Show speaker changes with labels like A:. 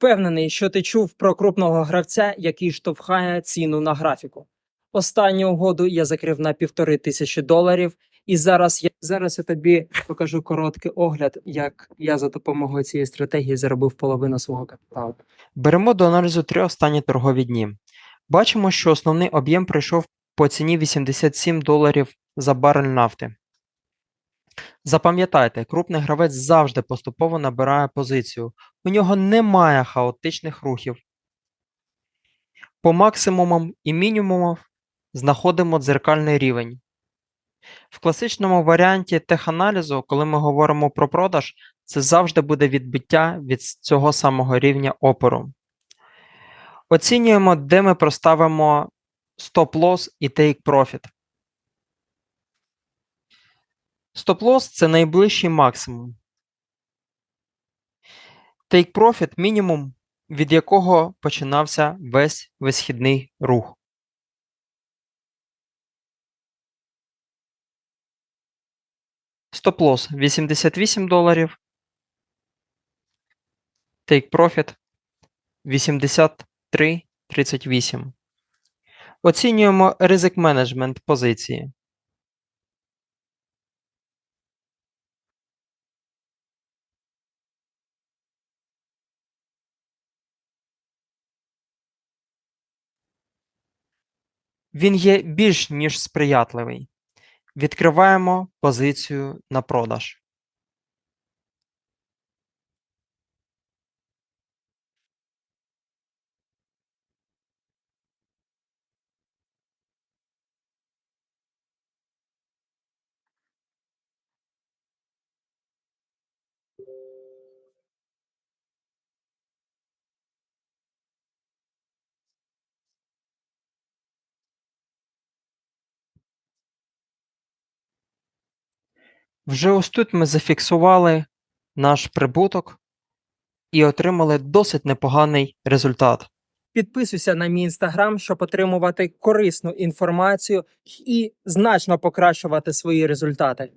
A: Впевнений, що ти чув про крупного гравця, який штовхає ціну на графіку. Останню угоду я закрив на півтори тисячі доларів, і зараз я зараз я тобі покажу короткий огляд, як я за допомогою цієї стратегії заробив половину свого капіталу.
B: Беремо до аналізу три останні торгові дні. Бачимо, що основний об'єм прийшов по ціні 87 доларів за барель нафти. Запам'ятайте, крупний гравець завжди поступово набирає позицію. У нього немає хаотичних рухів. По максимумам і мінімумам знаходимо дзеркальний рівень. В класичному варіанті теханалізу, коли ми говоримо про продаж, це завжди буде відбиття від цього самого рівня опору. Оцінюємо, де ми проставимо стоп-лосс і take profit. Стоп-лосс – це найближчий максимум. Take profit – мінімум, від якого починався весь висхідний рух. Стоп-лосс 88 доларів. Take profit 83.38. Оцінюємо ризик менеджмент позиції. Він є більш ніж сприятливий. Відкриваємо позицію на продаж. Вже ось тут ми зафіксували наш прибуток і отримали досить непоганий результат.
A: Підписуйся на мій інстаграм, щоб отримувати корисну інформацію і значно покращувати свої результати.